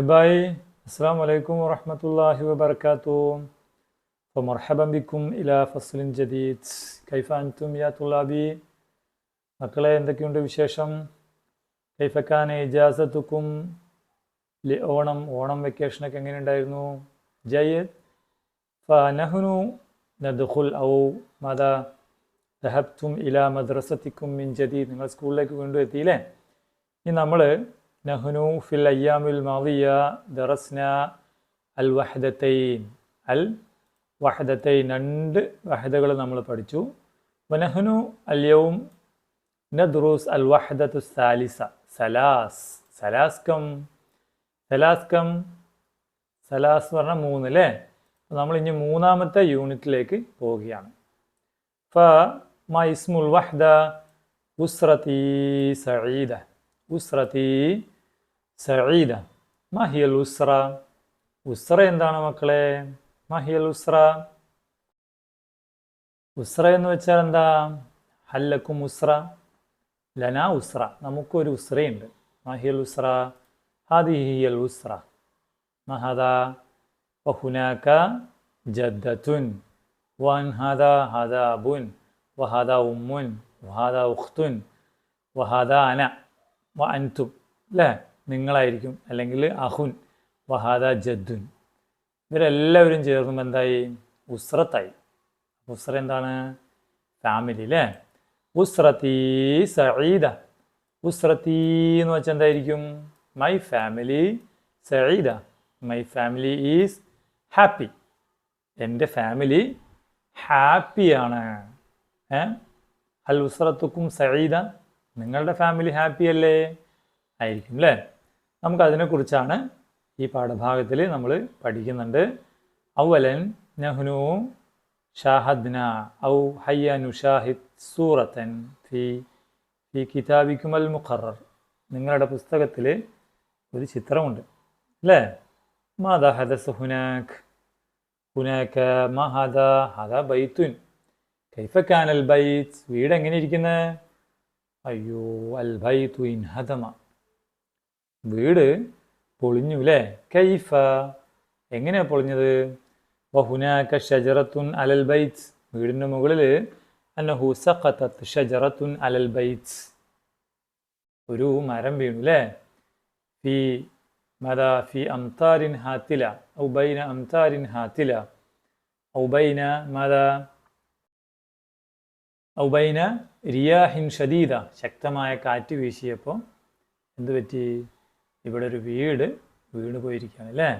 അഹബായി അസ്സാം വലൈക്കും വറഹമത്തല്ലാഹി വബർക്കാത്തു അപ്പോൾ മർഹബം ഇലാ ഫസ്ലിൻ ജദീദ്. കൈഫാൻതും യാ തുലാബി മക്കളെ എന്തൊക്കെയുണ്ട് വിശേഷം? കൈഫക്കാനെ ഇജാസത്തുക്കും ലി ഓണം ഓണം വെക്കേഷനൊക്കെ എങ്ങനെയുണ്ടായിരുന്നു? ജയ്യദ് നഹ്നു നദ്ഖുൽ ഔ മത ദഹബ്തും ഇലാ മദ്രസത്തിക്കും മിൻ ജദീദ്. നിങ്ങൾ സ്കൂളിലേക്ക് വീണ്ടും എത്തിയില്ലേ ഇനി നമ്മൾ നഹ്നു ഫിൽ അയ്യാമിൽ മാദിയ ദറസ്ന അൽ വഹദത്തൈൻ അൽ വഹദത്തൈൻ രണ്ട് വഹദകൾ നമ്മൾ പഠിച്ചു വനഹ്നു അല്യവും ندرس الوحدة الثالثة സലാസ് സലാസ് കം സലാസ് കം സലാസ് എന്ന് പറഞ്ഞാൽ മൂന്ന് അല്ലേ അപ്പോൾ നമ്മൾ ഇനി മൂന്നാമത്തെ യൂണിറ്റിലേക്ക് പോവുകയാണ് ഫ മ ഇസ്മുൽ വഹ്ദ ഉസ്രതി സഈദ ഉസ്രതി സഈദ മഹിയൽ ഉസ്ര. ഉസ്ര എന്താണ് മക്കളെ? മഹിയൽ ഉസ്ര. ഉസ്ര എന്ന് വെച്ചാൽ എന്താ? ഹല്ലക്കും ഉസ്ര. ലന ഉസ്ര. നമുക്കൊരു ഉസ്രയുണ്ട്. മഹിയൽ ഉസ്ര. ഹാദിഹിയൽ ഉസ്ര. മഹദ. വഹുനാക ജദ്ദത്തുൻ വൻ ഹദ ഹദ അബുൻ വഹദ ഉമ്മുൻ. വഹദ ഉഖ്തുൻ. വഹദ അന. വ അൻതും. അല്ലേ നിങ്ങളായിരിക്കും. അല്ലെങ്കിൽ അഹുൻ വഹാദ ജദ്ദുൻ. ഇവരെല്ലാവരും ചേർന്നും എന്തായി? ഉസ്രത്തായി. ഉസ്ര എന്താണ്? ഫാമിലി അല്ലേ ഉസ്രത്തി സഈദ. ഉസ്രത്തി എന്ന് വെച്ചാൽ എന്തായിരിക്കും? മൈ ഫാമിലി സഈദ. മൈ ഫാമിലി ഈസ് ഹാപ്പി എന്റെ ഫാമിലി ഹാപ്പിയാണ് ഏ? അൽ ഉസ്രത്തുക്കും സഈദ. നിങ്ങളുടെ ഫാമിലി ഹാപ്പി അല്ലേ? ആയിരിക്കും അല്ലേ നമുക്ക് അതിനെക്കുറിച്ചാണ് ഈ പാഠഭാഗത്തിൽ നമ്മൾ പഠിക്കുന്നുണ്ട്. ഔവലൻ നഹ്നു ഷാഹദ്ന ഔ ഹയ്യ നുഷാഹിദ് സൂറത്തൻ ഫി ഫി കിതാബിക്കുമൽ മുഖറർ. നിങ്ങളുടെ പുസ്തകത്തിൽ ഒരു ചിത്രമുണ്ട്. അല്ലേ? മാതാ ഹദസ് ഹുനാഖ് ഹുനാക്ക മാ ഹദ ഹദ ബൈത്തുൻ. കൈഫ കാനൽ ബൈത്ത് വീട് എങ്ങനെ ഇരിക്കുന്നത് അയ്യോ അൽ ബൈത്തു ഇൻ ഹദമ. വീട് പൊളിഞ്ഞു അല്ലേ കൈഫ എങ്ങനെയാ പൊളിഞ്ഞത്? വഹുനാക്ക ഷജറത്തുൻ അലൽ ബൈറ്റ്സ് വീടിന്റെ മുകളിൽ അന്നഹു സഖത്തത്ത് ഷജറത്തുൻ അലൽ ബൈറ്റ്സ് ഒരു മരം വീണു അല്ലേ ഫി മദാ ഫി അംതാരിൻ ഹാത്തില. ഔബൈന അംതാരിൻ ഹാത്തില. ഔബൈന മദാ ഔബൈന റിയാഹിൻ ഷദീദ. ശക്തമായ കാറ്റ് വീശിയപ്പോൾ എന്ത് പറ്റി? ഇവിടെ ഒരു വീട് വീണ് പോയിരിക്കുകയാണ് അല്ലേ?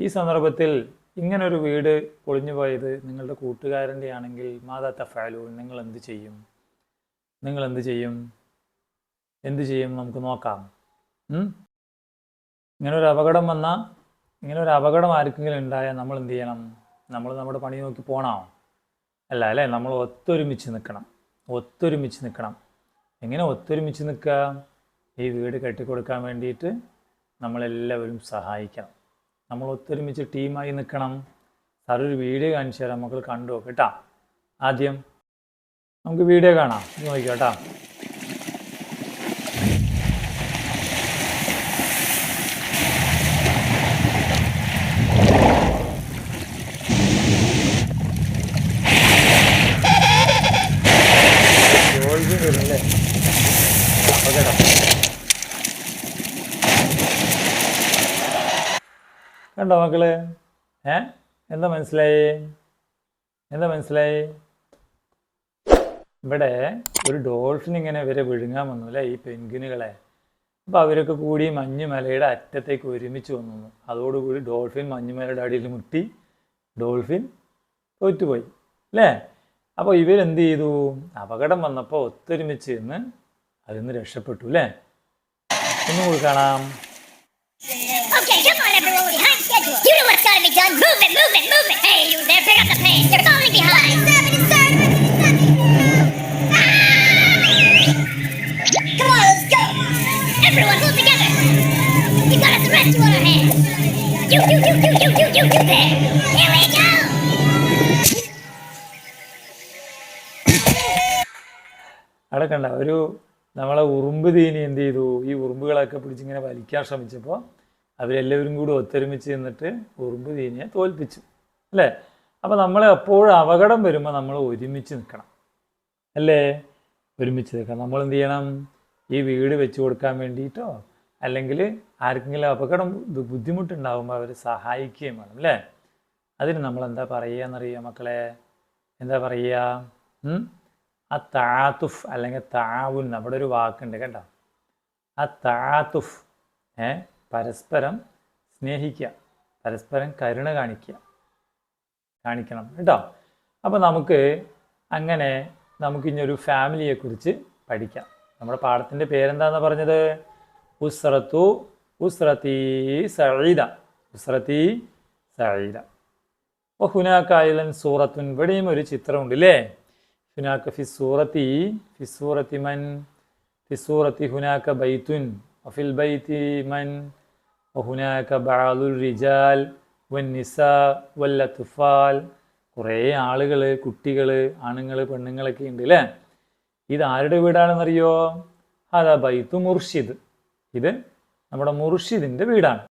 ഈ സന്ദർഭത്തിൽ ഇങ്ങനൊരു വീട് പൊളിഞ്ഞു പോയത് നിങ്ങളുടെ കൂട്ടുകാരന്റെ ആണെങ്കിൽ മാതാ തഫാലു നിങ്ങൾ എന്ത് ചെയ്യും? നിങ്ങൾ എന്ത് ചെയ്യും? എന്ത് ചെയ്യും? നമുക്ക് നോക്കാം. ഇങ്ങനെ ഒരു അപകടം വന്നാൽ ഇങ്ങനെ ഒരു അപകടം ആർക്കെങ്കിലും ഉണ്ടായാൽ നമ്മൾ എന്ത് ചെയ്യണം? നമ്മൾ നമ്മുടെ പണി നോക്കി പോകണോ അല്ല അല്ലേ? നമ്മൾ ഒത്തൊരുമിച്ച് നിൽക്കണം. ഒത്തൊരുമിച്ച് നിൽക്കണം. എങ്ങനെ ഒത്തൊരുമിച്ച് നിൽക്കുക? ഈ വീട് കെട്ടിക്കൊടുക്കാൻ വേണ്ടിയിട്ട് നമ്മളെല്ലാവരും സഹായിക്കണം. നമ്മൾ ഒത്തൊരുമിച്ച് ടീമായി നിൽക്കണം. സാർ ഒരു വീഡിയോ കാണിച്ചു തരാം നമുക്ക് കണ്ടു കേട്ടാ. ആദ്യം നമുക്ക് വീഡിയോ കാണാം. നോക്കിയോ കേട്ടാ അല്ലേ അപകടം കണ്ടോ മക്കൾ? ഏ? എന്താ മനസ്സിലായി? എന്താ മനസ്സിലായി? ഇവിടെ ഒരു ഡോൾഫിൻ ഇങ്ങനെ ഇവരെ വിഴുങ്ങാൻ വന്നു അല്ലേ ഈ പെൻഗിനുകളെ അപ്പോൾ അവരൊക്കെ കൂടി മഞ്ഞുമലയുടെ അറ്റത്തേക്ക് ഒരുമിച്ച് വന്നു. അതോടുകൂടി ഡോൾഫിൻ മഞ്ഞുമലയുടെ അടിയിൽ മുട്ടി ഡോൾഫിൻ തോറ്റുപോയി അല്ലേ? അപ്പോൾ ഇവരെന്ത് ചെയ്തു? അപകടം വന്നപ്പോൾ ഒത്തൊരുമിച്ച് നിന്ന് അതിൽ നിന്ന് രക്ഷപ്പെട്ടു അല്ലേ? ഒന്നുകൂടി കാണാം Okay, come on, everyone, we're behind You what's gotta be done. Move it, move it, move it. Hey, you there, pick up the pace. You're falling behind. Come on, let's go. Everyone, pull together. We've got a rescue on our hands. You, you, you, you, you, you, you, you there. Here we go. അവിടെ കണ്ട ഒരു നമ്മളെ ഉറുമ്പ് തീനി എന്ത് ചെയ്തു ഈ ഉറുമ്പുകളൊക്കെ പിടിച്ചിങ്ങനെ വലിക്കാൻ ശ്രമിച്ചപ്പോൾ അവരെല്ലാവരും കൂടി ഒത്തൊരുമിച്ച് നിന്നിട്ട് ഉറുമ്പ് തീനിയെ തോൽപ്പിച്ചു അല്ലേ? അപ്പോൾ നമ്മൾ എപ്പോഴും അപകടം വരുമ്പോൾ നമ്മൾ ഒരുമിച്ച് നിൽക്കണം അല്ലേ? ഒരുമിച്ച് നിൽക്കണം. നമ്മൾ എന്ത് ചെയ്യണം? ഈ വീട് വെച്ച് കൊടുക്കാൻ വേണ്ടിയിട്ടോ അല്ലെങ്കിൽ ആർക്കെങ്കിലും അപകടം ബുദ്ധിമുട്ടുണ്ടാകുമ്പോൾ അവരെ സഹായിക്കുകയും വേണം അല്ലേ? അതിന് നമ്മൾ എന്താ പറയുക എന്നറിയാം മക്കളെ? എന്താ പറയുക? ആ താത്തുഫ് അല്ലെങ്കിൽ താവുൻ അവിടെ ഒരു വാക്കുണ്ട് കേട്ടോ. ആ താത്തുഫ് ഏ? പരസ്പരം സ്നേഹിക്കുക പരസ്പരം കരുണ കാണിക്കുക കാണിക്കണം കേട്ടോ. അപ്പോൾ നമുക്ക് അങ്ങനെ നമുക്ക് ഇനി ഒരു ഫാമിലിയെ കുറിച്ച് പഠിക്കാം. നമ്മുടെ പാഠത്തിന്റെ പേരെന്താന്ന് പറഞ്ഞത്? ഉസ്രത്തു ഉസ്രത്തി സഈദ ഉസ്രത്തി സഈദ. അപ്പോൾ ഹുനാക്കായലൻ സൂറത്തുൻ ഇവിടെയും ഒരു ചിത്രമുണ്ട് അല്ലേ ഹുനാക്ക ഫി സൂറത്തി ഫി സൂറത്തി മൻ ഫി സൂറത്തി ഹുനാക്ക ബൈത്തുൻ ഫിൽ ബൈത്തി മൻ വഹുനാക്ക ബാലുൽ റിജാൽ വന്നിസ വല്ലത്തുഫാൽ കുറേ ആളുകൾ കുട്ടികൾ ആണുങ്ങൾ പെണ്ണുങ്ങളൊക്കെ ഉണ്ട് അല്ലേ ഇത് ആരുടെ വീടാണെന്നറിയോ? അതാ ബൈത്തു മുർഷിദ്. ഇത് നമ്മുടെ മുർഷിദിന്റെ വീടാണ്.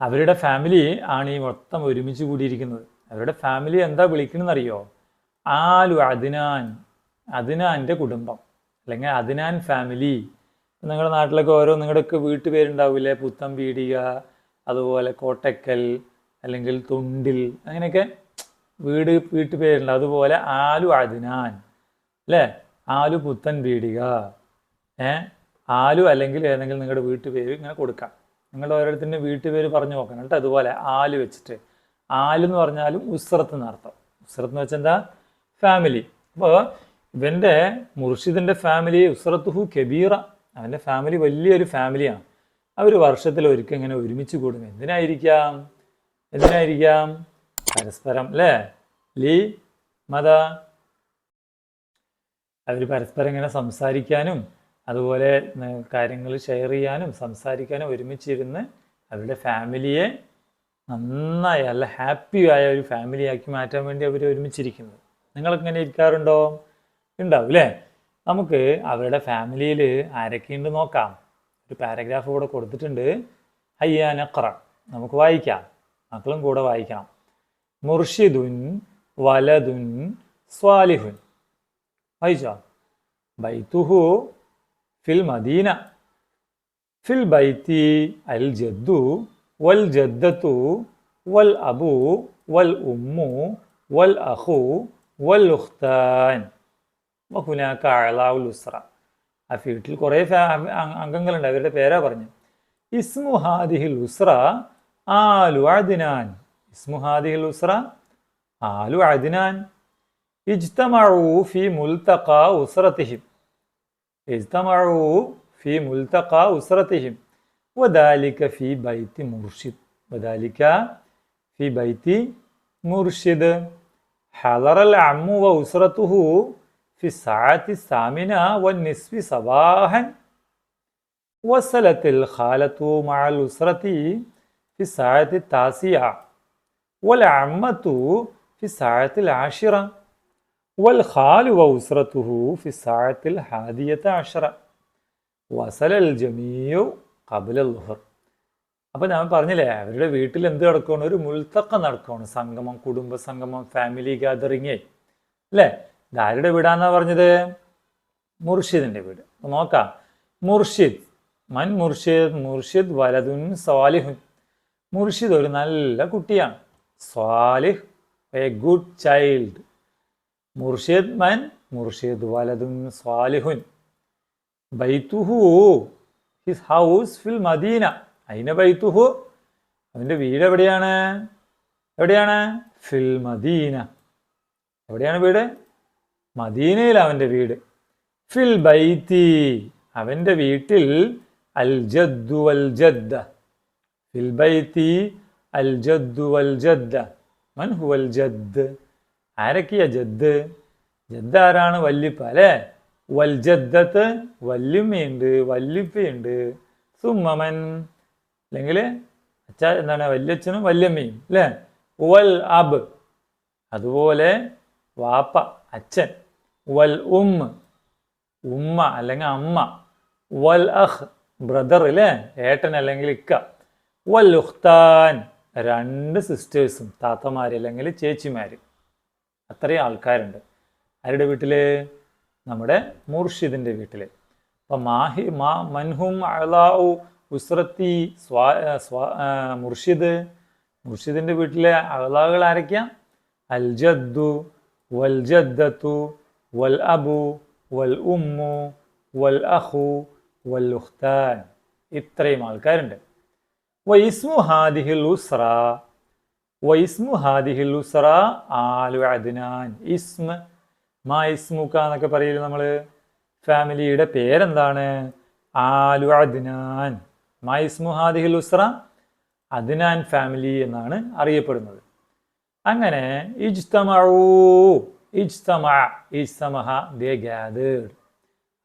അവരുടെ ഫാമിലി ആണ് ഈ മൊത്തം ഒരുമിച്ച് കൂടിയിരിക്കുന്നത്. അവരുടെ ഫാമിലി എന്താ വിളിക്കണമെന്നറിയോ ആലു അദിനാൻ. അദിനാന്റെ കുടുംബം. അല്ലെങ്കിൽ അദിനാൻ ഫാമിലി നിങ്ങളുടെ നാട്ടിലൊക്കെ ഓരോ നിങ്ങളുടെയൊക്കെ വീട്ടുപേരുണ്ടാവില്ലേ പുത്തംപീടിക അതുപോലെ കോട്ടക്കൽ അല്ലെങ്കിൽ തൊണ്ടിൽ അങ്ങനെയൊക്കെ വീട് വീട്ടുപേരുണ്ട്. അതുപോലെ ആലു അതിനാൻ അല്ലേ? ആലു പുത്തൻ പീടിക ഏ? ആലു അല്ലെങ്കിൽ ഏതെങ്കിലും നിങ്ങളുടെ വീട്ടുപേര് ഇങ്ങനെ കൊടുക്കാം. നിങ്ങളുടെ ഓരോരുത്തരുടെ വീട്ടുപേര് പറഞ്ഞു നോക്കണം കേട്ടോ. അതുപോലെ ആലു വെച്ചിട്ട്. ആലു എന്ന് പറഞ്ഞാലും ഉസ്രത്ത് എന്നർത്ഥം ഉസ്രത്ത് എന്ന് വെച്ചാൽ എന്താ? ഫാമിലി. അപ്പോൾ ഇവന്റെ മുർഷിദിന്റെ ഫാമിലി ഉസ്രത്തുഹു കബീറ. അവന്റെ ഫാമിലി വലിയൊരു ഫാമിലിയാണ് അവർ വർഷത്തിൽ ഒരിക്കൽ ഇങ്ങനെ ഒരുമിച്ച് കൂടും എന്തിനായിരിക്കാം? എന്തിനായിരിക്കാം? പരസ്പരം അല്ലേ? ലീ മത. അവർ പരസ്പരം ഇങ്ങനെ സംസാരിക്കാനും അതുപോലെ കാര്യങ്ങൾ ഷെയർ ചെയ്യാനും സംസാരിക്കാനും ഒരുമിച്ചിരുന്ന് അവരുടെ ഫാമിലിയെ നന്നായി അല്ല ആയ ഒരു ഫാമിലിയാക്കി മാറ്റാൻ വേണ്ടി അവർ ഒരുമിച്ചിരിക്കുന്നത്. നിങ്ങളൊക്കെ ഇങ്ങനെ ഇരിക്കാറുണ്ടോ? ഉണ്ടാവും അല്ലേ? നമുക്ക് അവരുടെ ഫാമിലിയിൽ ആരൊക്കെയുണ്ട് നോക്കാം. ഒരു പാരഗ്രാഫ് ഇവിടെ കൊടുത്തിട്ടുണ്ട്. ഹയ്യാനഖറ നമുക്ക് വായിക്കാം. മക്കളും കൂടെ വായിക്കണം. മുർഷിദുൻ വലതുൻ സ്വാലിഹുൻ. വായിച്ചോ? ബൈത്തുഹു ഫിൽ മദീന. ഫിൽ ബൈത്തി അൽ ജദ്ദു വൽ ജദ്ദത്തു വൽ അബു വൽ ഉമ്മു വൽ അഹു വൽ ഉഖ്താൻ. വഹുനാക്ക അളാവുൽ ഉസ്ര ആ വീട്ടിൽ കുറേ ഫാ അംഗ- അംഗങ്ങളുണ്ട് അവരുടെ പേരാ പറഞ്ഞു ഇസ്മു ഹാദിഹിൽ ഉസ്ര ആലു അദ്നാൻ ഇസ്മു ഹാദിഹിൽ ഉസ്ര ആലു അദ്നാൻ اجتمعوا في ملتقى أسرتهم اجتمعوا في ملتقى أسرتهم وذلك في بيت مرشد وذلك في بيت مرشد حضر العم وأسرته في സാത്തി സാമിന والنصف നിസ്വി وصلت വസലത്തിൽ مع മഅൽ في ഫി സാത്തി താസിയ في അമ്മത്തു ഫി والخال ആഷിറ വൽ ഖാലു വസ്രത്തുഹു ഫി സാത്തിൽ ഹാദിയത്ത് ആഷിറ വസലൽ ജമീയു ഞാൻ പറഞ്ഞില്ലേ അവരുടെ വീട്ടിൽ എന്ത് നടക്കുകയാണ് ഒരു മുൾത്തക്കം നടക്കുകയാണ് സംഗമം കുടുംബ സംഗമം ഫാമിലി ഗാദറിങ് അല്ലേ? ഇതാരുടെ വീടാന്നാ പറഞ്ഞത്? മുർഷിദിന്റെ വീട്. നോക്കാം. മുർഷിദ്. മൻ മുർഷിദ് മുർഷിദ് വലതുൻ സ്വാലിഹുൻ മുർഷിദ് ഒരു നല്ല കുട്ടിയാണ്. സ്വാലിഹ് എ ഗുഡ് ചൈൽഡ് മുർഷിദ് മൻ മുർഷിദ് വലതുൻ സ്വാലിഹുൻ ബൈത്തുഹു ഹിസ് ഹൗസ് ഫിൽ മദീന. അയിന ബൈത്തുഹു? അവന്റെ വീട് എവിടെയാണ്? എവിടെയാണ്? ഫിൽ മദീന. എവിടെയാണ് വീട്? മദീനയിൽ അവന്റെ വീട്. ഫിൽ ബൈത്തി അവന്റെ വീട്ടിൽ അൽ ജദ്ദു വൽ ജദ്ദ. ഫിൽ ബൈത്തി അൽ ജദ്ദു വൽ ജദ്ദ. മൻ ഹുവൽ ജദ്ദ്. ആരൊക്കെയാ ജദ്ദ്? ജദ്ദ് ആരാണ്? വല്ലിപ്പ അല്ലേ? വൽ ജദ്ദത്ത് വല്യമ്മയുണ്ട് വല്ലിപ്പയുണ്ട്. സുമ്മമൻ അല്ലെങ്കിൽ അച്ഛ എന്താണ്? വല്യച്ഛനും വല്യമ്മയും അല്ലേ? വൽ അബ്. അതുപോലെ വാപ്പ അച്ഛൻ. വൽ ഉമ്മ ഉമ്മ അല്ലെങ്കിൽ അമ്മ. വൽ അഹ് ബ്രദർ അല്ലേ ഏട്ടൻ അല്ലെങ്കിൽ ഇക്ക. വൽ ഉഖ്താൻ രണ്ട് സിസ്റ്റേഴ്സും താത്തമാർ അല്ലെങ്കിൽ ചേച്ചിമാർ അത്രയും ആൾക്കാരുണ്ട്. ആരുടെ വീട്ടിൽ നമ്മുടെ മുർഷിദിന്റെ വീട്ടിൽ അപ്പം മാഹി മാ മൻഹും അലാഉ ഉസ്രത്തി സ്വാ സ്വാ മുർഷിദ്. മുർഷിദിന്റെ വീട്ടിലെ അളാകൾ ആരൊക്കെയാണ് അൽ ജദ്ദു വൽ ജദ്ദത്തു വൽ ഉമ്മു വൽ അഹു വൽ ഉഖ്താൻ ഇത്രയും ആൾക്കാരുണ്ട്. വൈസ്മു ഹാദിഹിൽ ഉസ്ര വൈസ്മു ഹാദിഹിൽ ഉസ്ര ആലു അദ്നാൻ. ഇസ്മ മാ ഇസ്മുക്ക എന്നൊക്കെ പറയില്ല നമ്മൾ ഫാമിലിയുടെ പേരെന്താണ്? ആലു അദ്നാൻ. മാ ഇസ്മു ഹാദിഹിൽ ഉസ്ര അദ്നാൻ ഫാമിലി എന്നാണ് അറിയപ്പെടുന്നത്. അങ്ങനെ ഇജ്തമഊ ഇജ്തമ ഇജ്തമഹ ദേ ഗാദേഡ്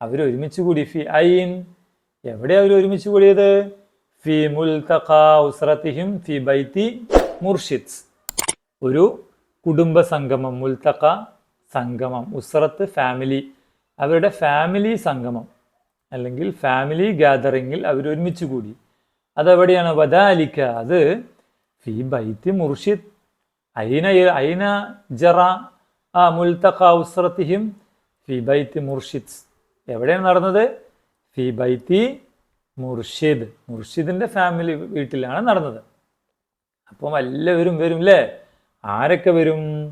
അവർ ഒരുമിച്ച് കൂടി ഫി ഐൻ എവിടെ അവർ ഒരുമിച്ച് കൂടിയത്? ഫി മുൽതഖ ഫി ബൈത്തി മുർഷിദ്. ഒരു കുടുംബ സംഗമം മുൽത്തഖ സംഗമം ഉസ്രത്ത് ഫാമിലി. അവരുടെ ഫാമിലി സംഗമം അല്ലെങ്കിൽ ഫാമിലി ഗ്യാതറിങ്ങിൽ അവർ ഒരുമിച്ച് കൂടി. അതെവിടെയാണ്? വദാലിക്ക അത് ഫി ബൈത്തി മുർഷിദ്. ഐന ഐന ജറ ആ മുൽത്തഖ ഉസ്രത്തിഹിം ഫി ബൈത്തി മുർഷിദ്. എവിടെയാണ് നടന്നത്? ഫി ബൈത്തി മുർഷിദ്. മുർഷിദിന്റെ ഫാമിലി വീട്ടിലാണ് നടന്നത്. അപ്പം എല്ലാവരും വരും അല്ലേ ആരൊക്കെ വരും?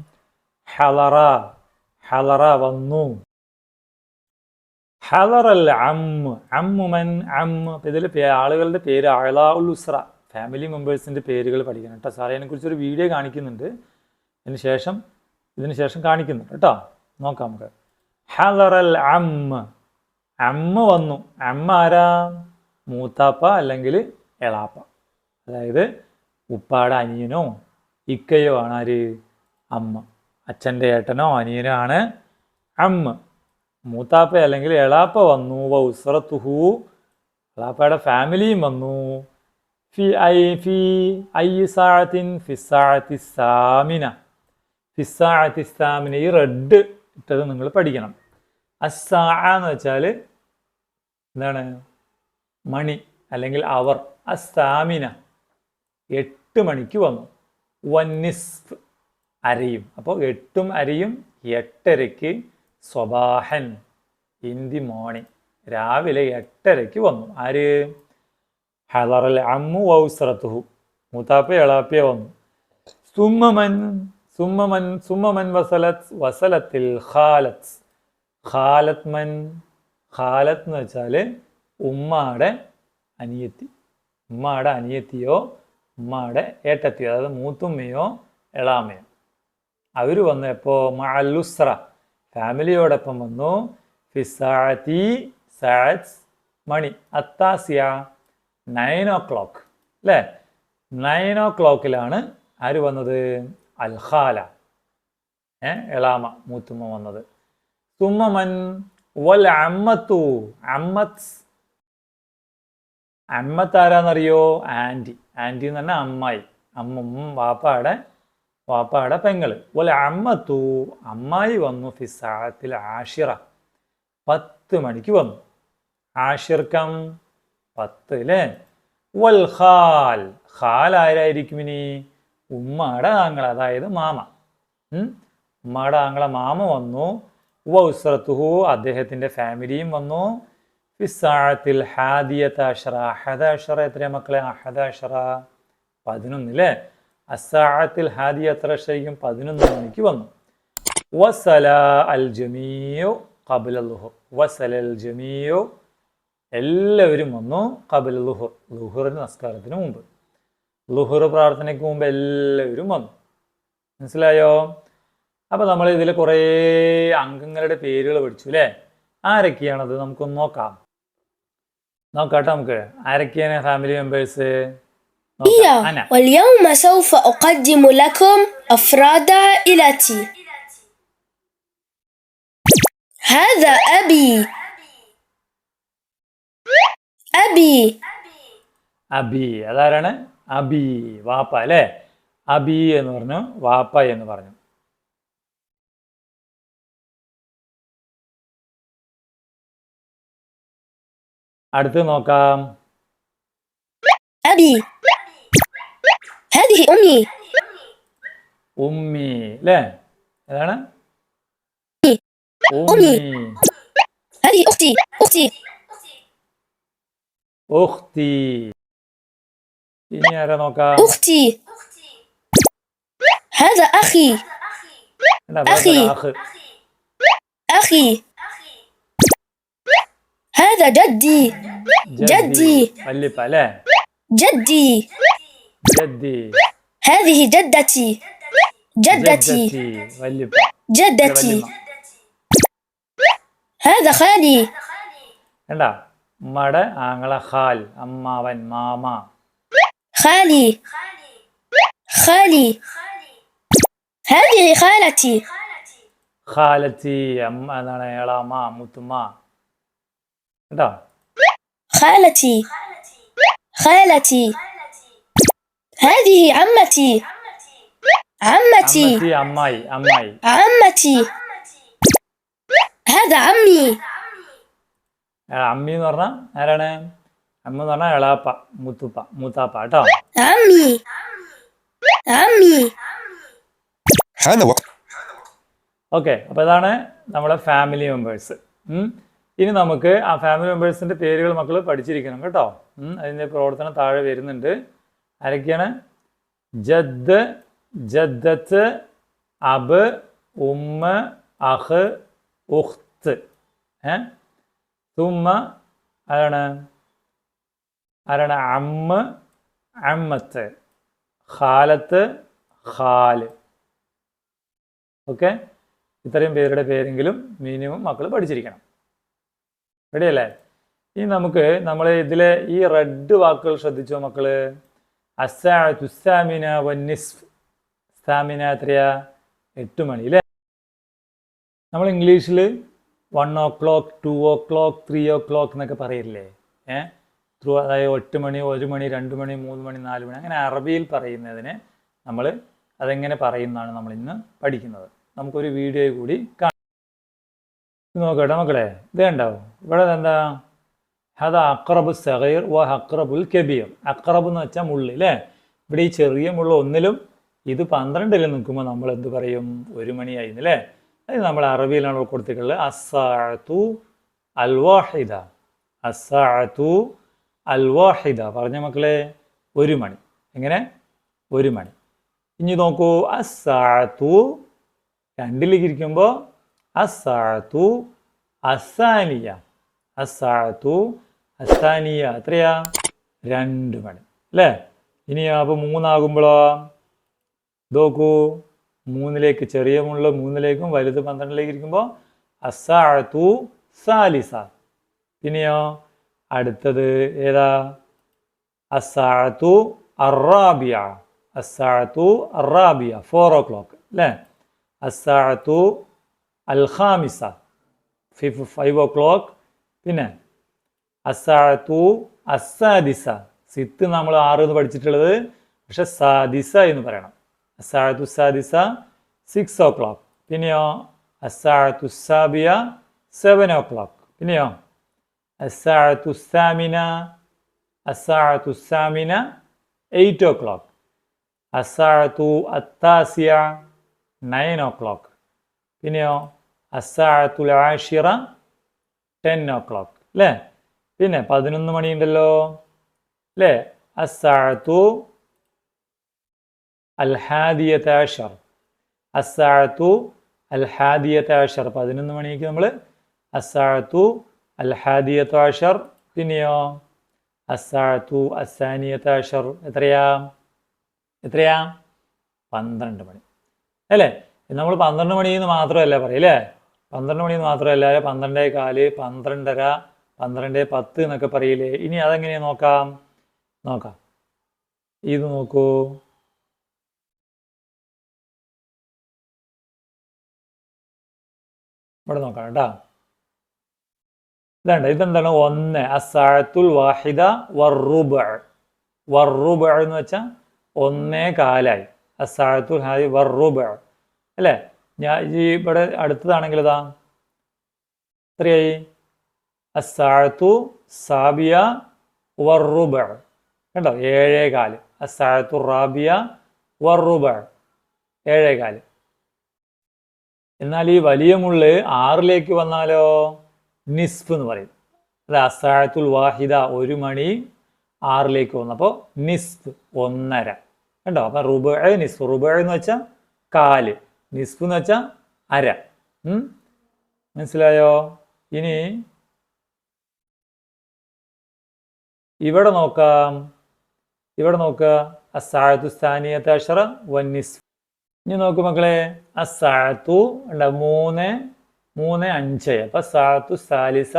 ഹലറ. ഹലറ വന്നു. ഹലറൽ അമ്മ് അമ്മുമൻ അമ്മ അപ്പം ഇതിൽ ആളുകളുടെ പേര് അഴലാ ഉൽ ഉസ്ര. ഫാമിലി മെമ്പേഴ്സിന്റെ പേരുകൾ പഠിക്കണം കേട്ടോ സാറേ. അതിനെക്കുറിച്ചൊരു വീഡിയോ കാണിക്കുന്നുണ്ട്. അതിന് ശേഷം ഇതിന് ശേഷം കാണിക്കുന്നുണ്ട് കേട്ടോ? നോക്കാം നമുക്ക്. ഹലറൽ അമ്മ അമ്മ വന്നു. അമ്മ ആരാ? മൂത്താപ്പ അല്ലെങ്കിൽ എളാപ്പ. അതായത് ഉപ്പാടെ അനിയനോ ഇക്കയോ ആണ് ആര്? അമ്മ. അച്ഛന്റെ ഏട്ടനോ അനിയനോ ആണ് അമ്മ മൂത്താപ്പ അല്ലെങ്കിൽ എളാപ്പ വന്നു. വ ഉസ്രത്തുഹു എളാപ്പയുടെ ഫാമിലിയും വന്നു. ഫി ഐ ഫി ഐ സാഴത്തിൻ ഫിസാഴത്തി സാമിന. ഫിസാഴത്തി സാമിന ഈ റെഡ് ഇട്ടത് നിങ്ങൾ പഠിക്കണം. അസാ എന്ന് വെച്ചാൽ എന്താണ്? മണി അല്ലെങ്കിൽ അവർ അസ്സാമിന എട്ട് മണിക്ക് വന്നു. വന്നിസ്ഫ് അരയും. അപ്പോൾ എട്ടും അരയും എട്ടരയ്ക്ക് സ്വബാഹൻ ഇൻ ദി മോർണിംഗ് രാവിലെ എട്ടരയ്ക്ക് വന്നു. ആര്? ഹലറൽ അമ്മു വൗസ്രത്തുഹു മൂത്താപ്പ എളാപ്പിയ വന്നു. സുമ്മമൻ സുമ്മമൻ സുമ്മമൻ വസലത്ത് വസലത്തിൽ ഖാലത്ത്. ഖാലത്ത് മൻ ഖാലത്ത് എന്ന് വെച്ചാൽ ഉമ്മാടെ അനിയത്തി. ഉമ്മാടെ അനിയത്തിയോ ഉമ്മാടെ ഏട്ടത്തിയോ അതായത് മൂത്തുമ്മയോ എളാമയോ അവർ വന്നു എപ്പോൾ മഅല്ലുസ്ര ഫാമിലിയോടൊപ്പം വന്നു. ഫിസാത്തി സാറ്റ്സ് മണി. അത്താസിയ നയൻ ഓ ക്ലോക്ക്. അല്ലേ? നയൻ ഓ ക്ലോക്കിലാണ് ആര് വന്നത്? അൽഖാല. ഏ? എളാമ മൂത്തുമ്മ വന്നത്. സുമ്മമൻ വൽ അമ്മത്തു. അമ്മത്ത്. അമ്മത്ത് ആരാന്നറിയോ? ആന്റി. ആന്റി എന്ന് പറഞ്ഞാൽ അമ്മായി. അമ്മും വാപ്പാടെ വാപ്പാടെ പെങ്ങൾ. വൽ അമ്മത്തു. അമ്മായി വന്നു ഫിസാത്തിൽ ആഷിറ. പത്ത് മണിക്ക് വന്നു. ആഷിർക്കം പത്ത് അല്ലേ വൽ ഖാൽ. ഖാൽ ആരായിരിക്കും ഇനി? ഉമ്മാടെ ആങ്ങള അതായത് മാമ. ഉമ്മയുടെ ആങ്ങള മാമ വന്നു. വൗസ്രത്തുഹു അദ്ദേഹത്തിന്റെ ഫാമിലിയും വന്നു. ഫിസാഴത്തിൽ ഹാദിയത്ത് അഷറ. അഹദ അഷറ എത്രയാ മക്കളെ? അഹദ അഷറ പതിനൊന്നില്ലേ അസാഴത്തിൽ ഹാദിയത്ര അഷറയ്ക്കും പതിനൊന്ന് മണിക്ക് വന്നു. വസല അൽ ജമീയോ കബുൽ ലുഹുർ. വസല അൽ ജമീയോ എല്ലാവരും വന്നു കബുൽ ലുഹുർ. ലുഹുറിന്റെ നമസ്കാരത്തിന് മുമ്പ്. ലുഹുർ പ്രാർത്ഥനയ്ക്ക് മുമ്പ് എല്ലാവരും വന്നു മനസ്സിലായോ അപ്പോൾ നമ്മൾ ഇതിൽ കുറേ അംഗങ്ങളുടെ പേരുകൾ പഠിച്ചു അല്ലേ ആരൊക്കെയാണത് നമുക്കൊന്ന് നോക്കാം നോക്കാട്ടെ നമുക്ക് ആരൊക്കെയാണ് ഫാമിലി മെമ്പേഴ്സ് هي അന واليوم سوف أقدم لكم أفراد عائلتي هذا أبي أبي അബി അതാരാണ് അബി വാപ്പ അല്ലേ? അബി എന്ന് പറഞ്ഞു വാപ്പ എന്ന് പറഞ്ഞു. അടുത്ത് നോക്കാം. അബി. ഉമ്മി. ഉമ്മി അല്ലേ? ഏതാണ്? ഉമ്മി. ഉമ്മി. ഇനി ആരാ നോക്കാം أختي هذا أخي കണ്ടോ? ഇവിടെ അഖി. ഒരു അഖ്. أخي هذا جدي ജദ്ദി. വല്യപ്പ അല്ലേ جدي ജദ്ദി هذه جدتي جدتي ജദ്ദത്തി. വല്യപ്പ جدتي വല്യമ്മ هذا خالي കണ്ടാ ഉമ്മയുടെ ആങ്ങള ഖാൽ അമ്മാവൻ മാമ خالي خالي هذه خالتي ഖാലത്തി അമ്മ എന്താണ് ഏളാമ മുത്തുമ്മ കേട്ടോ خالتي خالتي هذه عمتي عمتي അമ്മത്തി അമ്മായി അമ്മായി عمتي هذا عمي ആ, അമ്മി എന്ന് പറഞ്ഞാൽ ആരാണ് അമ്മ എന്ന് പറഞ്ഞാൽ എളാപ്പ മുത്തുപ്പ മൂത്താപ്പ കേട്ടോ. ഓക്കെ അപ്പൊ ഇതാണ് നമ്മുടെ ഫാമിലി മെമ്പേഴ്സ് ഇനി നമുക്ക് ആ ഫാമിലി മെമ്പേഴ്സിന്റെ പേരുകൾ മക്കൾ പഠിച്ചിരിക്കണം കേട്ടോ. അതിന്റെ പ്രവർത്തനം താഴെ വരുന്നുണ്ട്. ആരൊക്കെയാണ്? ജദ് ജദ്ദത്ത് അബ് ഉമ്മ അഹ് ഉഖ്ത്ത് ഏ? തുമ്മ അതാണ് ആരാണ്? അമ്മ അമ്മത്ത്. ഖാലത്ത് ഖാൽ. ഓക്കെ? ഇത്രയും പേരുടെ പേരെങ്കിലും മിനിമം മക്കൾ പഠിച്ചിരിക്കണം. റെഡിയല്ലേ? ഇനി നമുക്ക് നമ്മൾ ഇതിലെ ഈ റെഡ് വാക്കുകൾ ശ്രദ്ധിച്ചോ മക്കൾ അസാമിന സാമിന വന്നിസ്ഫ് സാമിന എത്രയാ? എട്ട് മണി അല്ലേ നമ്മൾ ഇംഗ്ലീഷിൽ one o'clock two o'clock three o'clock എന്നൊക്കെ പറയില്ലേ? ഏ? ത്രൂ അതായത് എട്ട് മണി ഒരു മണി രണ്ട് മണി മൂന്ന് മണി നാല് മണി അങ്ങനെ അറബിയിൽ പറയുന്നതിനെ നമ്മൾ അതെങ്ങനെ പറയുന്നതാണ് നമ്മൾ ഇന്ന് പഠിക്കുന്നത്. നമുക്കൊരു വീഡിയോ കൂടി കാണാം നോക്കട്ടെ മക്കളെ ഇത് കണ്ടാവും ഇവിടെ എന്താ ഹത അക്രബു സഹീർ വ അക്രബുൽ കബീർ. അക്രബ് എന്ന് വെച്ചാൽ മുള്ളി അല്ലേ ഇവിടെ ഈ ചെറിയ മുള്ള ഒന്നിലും ഇത് പന്ത്രണ്ടിൽ നിൽക്കുമ്പോൾ നമ്മൾ എന്ത് പറയും? ഒരു മണിയായിരുന്നു അല്ലേ അത് നമ്മൾ അറബിയിലാണ് കൊടുത്തിട്ടുള്ളത്. അസാഅത്തു അൽവാഹിദ. അസാഅത്തു അൽവാഹിദ. പറഞ്ഞ മക്കളെ ഒരു മണി. എങ്ങനെ? ഒരു മണി. ഇനി നോക്കൂ അസാത്തു രണ്ടിലേക്ക് ഇരിക്കുമ്പോൾ അസാത്തു അസാനിയ അസാത്തു അസാനിയ എത്രയാ? രണ്ട് മണി. അല്ലേ? ഇനി അപ്പോൾ മൂന്നാകുമ്പോഴോ നോക്കൂ മൂന്നിലേക്ക് ചെറിയ മുള്ള മൂന്നിലേക്കും വലുത് പന്ത്രണ്ടിലേക്ക് ഇരിക്കുമ്പോൾ അസാത്തു സാലിസ. പിന്നെയോ? അടുത്തത് ഏതാ? അസാഅത്തു അറാബിയ അസാഅത്തു അറാബിയ ഫോർ ഓ ക്ലോക്ക് അല്ലേ? അസാഅത്തു അൽഹാമിസ ഫിഫ് ഫൈവ് ഓ ക്ലോക്ക് പിന്നെ അസാഅത്തു അസാദിസ സിത്ത് നമ്മൾ ആറ് എന്ന് പഠിച്ചിട്ടുള്ളത്. പക്ഷെ സാദിസ എന്ന് പറയണം. അസാഅത്തു സാദിസ സിക്സ് ഓ ക്ലോക്ക് പിന്നെയോ? അസാഅത്തു സാബിയ സെവൻ ഓ ക്ലോക്ക് പിന്നെയോ? അസാഅത്തു സാമിന അസാഅത്തു സാമിന എയ്റ്റ് ഓ ക്ലോക്ക് അസാഅത്തു അത്താസിയ നയൻ ഓ ക്ലോക്ക് പിന്നെയോ അസാഅത്തുൽ ആഷിറ ടെൻ ഓ ക്ലോക്ക് അല്ലേ പിന്നെ പതിനൊന്ന് മണിയുണ്ടല്ലോ. അല്ലേ അസാഅത്തു അൽ ഹാദിയത്ത് ആഷർ അസാഅത്തു അൽ ഹാദിയത്ത് ആഷർ പതിനൊന്ന് മണിക്ക് നമ്മൾ അസാഅത്തു അൽ ഹാദിയത്ത് പിന്നെയോ അസാത്തു അസാനിയത്ത് ആഷർ എത്രയാ? എത്രയാ? പന്ത്രണ്ട് മണി. അല്ലേ? നമ്മൾ പന്ത്രണ്ട് മണി എന്ന് മാത്രമല്ല പറയില്ലേ പന്ത്രണ്ട് മണി എന്ന് മാത്രമല്ല പന്ത്രണ്ടേ കാൽ പന്ത്രണ്ടര പന്ത്രണ്ട് പത്ത് എന്നൊക്കെ പറയില്ലേ? ഇനി അതെങ്ങനെയാ നോക്കാം? നോക്കാം. ഇത് നോക്കൂ. ഇവിടെ നോക്കാം കേട്ടാ. ഇതാണ്ട് ഇതെന്താണ്? ഒന്ന് അസാഴത്തുൽ വാഹിദ വർറുബ വർറുബ എന്ന് വെച്ചാൽ ഒന്നേ കാലായി. അസാഴത്തുൽ ഹാദി വർറുബ അല്ലേ? ഞാൻ ഈ ഇവിടെ അടുത്തതാണെങ്കിൽ ഇതാ എത്രയായി? അസാഴത്തു സാബിയ വർറുബ കണ്ടോ? ഏഴേ കാൽ. അസാഴത്തു റാബിയ വർറുബ ഏഴേ കാൽ. എന്നാൽ ഈ വലിയ മുള്ള് ആറിലേക്ക് വന്നാലോ? നിസ്ഫ് എന്ന് പറയും. അത് അസായത്തുൽ വാഹിദ ഒരു മണി ആറിലേക്ക് വന്നപ്പോൾ നിസ്ഫ് ഒന്നര. കണ്ടോ? അപ്പം റുബ നിസ്ഫ്. റുബ എന്ന് വെച്ചാൽ കാൽ. നിസ്ഫ് എന്ന് വെച്ചാൽ അര? മനസ്സിലായോ? ഇനി ഇവിടെ നോക്കാം. ഇവിടെ നോക്കുക. അസാഴത്തു സ്ഥാനീയത്തെ അഷറ നിസ്ഫ്. ഇനി നോക്കൂ മക്കളെ. അസാഴത്തു ഉണ്ട് മൂന്ന് മൂന്ന് അഞ്ച്. അപ്പൊ സാത്തു സാലിസ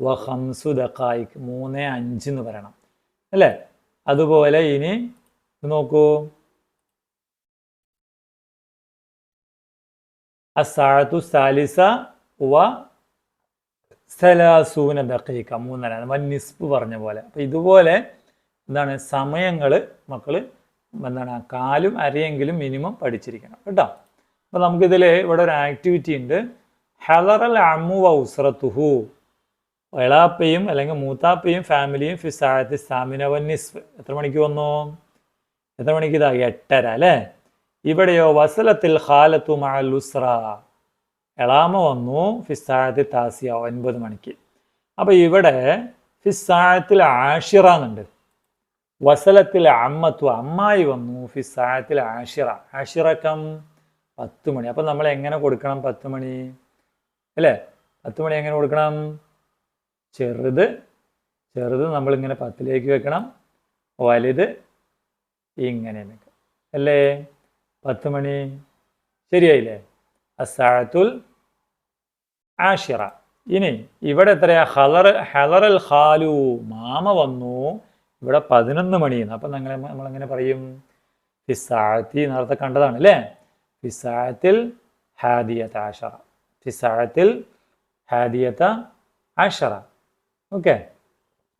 വഹംസു ദക്കായിക്ക് മൂന്ന് അഞ്ച് എന്ന് പറയണം. അല്ലേ? അതുപോലെ ഇനി നോക്കൂ. അസാഴത്തു സാലിസ വ സലാസൂന ദഖീക്ക മൂന്നര. നമ്മൾ നിസ്ബ് പറഞ്ഞ പോലെ. അപ്പം ഇതുപോലെ എന്താണ് സമയങ്ങൾ മക്കൾ എന്താണ് കാലും അരയെങ്കിലും മിനിമം പഠിച്ചിരിക്കണം. കേട്ടോ? അപ്പോൾ നമുക്കിതിൽ ഇവിടെ ഒരു ആക്ടിവിറ്റി ഉണ്ട്. ഹലറൽ അമ്മു വ ഉസ്രത്തുഹു. എളാപ്പയും അല്ലെങ്കിൽ മൂത്താപ്പയും ഫാമിലിയും ഫിസായത്തി സാമിന വ നിസ്ഫ്. എത്ര മണിക്ക് വന്നു? എത്ര മണിക്ക് ഇതാ? എട്ടര അല്ലേ? ഇവിടെയോ വസലത്തിൽ ഖാലത്തു മഅൽ എളാമ വന്നു ഫിസായത്തി താസിയ ഒൻപത് മണിക്ക്. അപ്പോൾ ഇവിടെ ഫിസായത്തിൽ ആഷിറ എന്നുണ്ട്. വസലത്തിൽ അമ്മത്തു അമ്മായി വന്നു ഫിസായത്തിൽ ആഷിറ. ആഷിറക്കം പത്ത് മണി. അപ്പം നമ്മൾ എങ്ങനെ കൊടുക്കണം പത്ത് മണി? അല്ലേ? പത്ത് മണി എങ്ങനെ കൊടുക്കണം? ചെറുത് ചെറുത് നമ്മളിങ്ങനെ പത്തിലേക്ക് വെക്കണം. വലുത് ഇങ്ങനെ വെക്കണം. അല്ലേ? പത്ത് മണി ശരിയായില്ലേ? അസാഴത്തുൽ ആഷിറ. ഇനി ഇവിടെ എത്രയാ? ഹലർ ഹലറൽ ഹാലു മാമ വന്നു. ഇവിടെ പതിനൊന്ന് മണിയെന്ന് അപ്പം നിങ്ങൾ നമ്മളെങ്ങനെ പറയും? ഫിസാഴത്തി നേരത്തെ കണ്ടതാണ് അല്ലേ? ഫിസാഴത്തിൽ ഹാദിയത്ത് ആഷറ. ഫിസാഴത്തിൽ ഹാദിയത്ത ആഷറ ഓക്കെ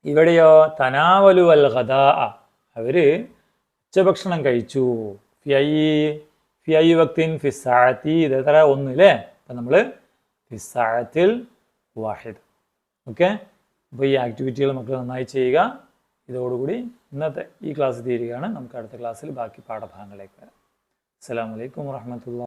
ഇവിടെയോ തനാവലു അൽ ഖദാ അവർ ഉച്ചഭക്ഷണം കഴിച്ചു. ഫിയൈ ഫിയൈ വക്തിൻ ഫിസാഴത്തി ഇത് എത്ര ഒന്ന് അല്ലേ അപ്പം നമ്മൾ ഫിസാഴത്തിൽ വാഹിദ്. ഓക്കെ അപ്പോൾ ഈ ആക്ടിവിറ്റികൾ മക്കൾ നന്നായി ചെയ്യുക. ഇതോടുകൂടി ഇന്നത്തെ ഈ ക്ലാസ് തീരുകയാണ്. നമുക്ക് അടുത്ത ക്ലാസ്സിൽ ബാക്കി പാഠഭാഗങ്ങളിലേക്ക് വരാം. അസ്സാം വലൈക്കും വാഹമത്തുള്ള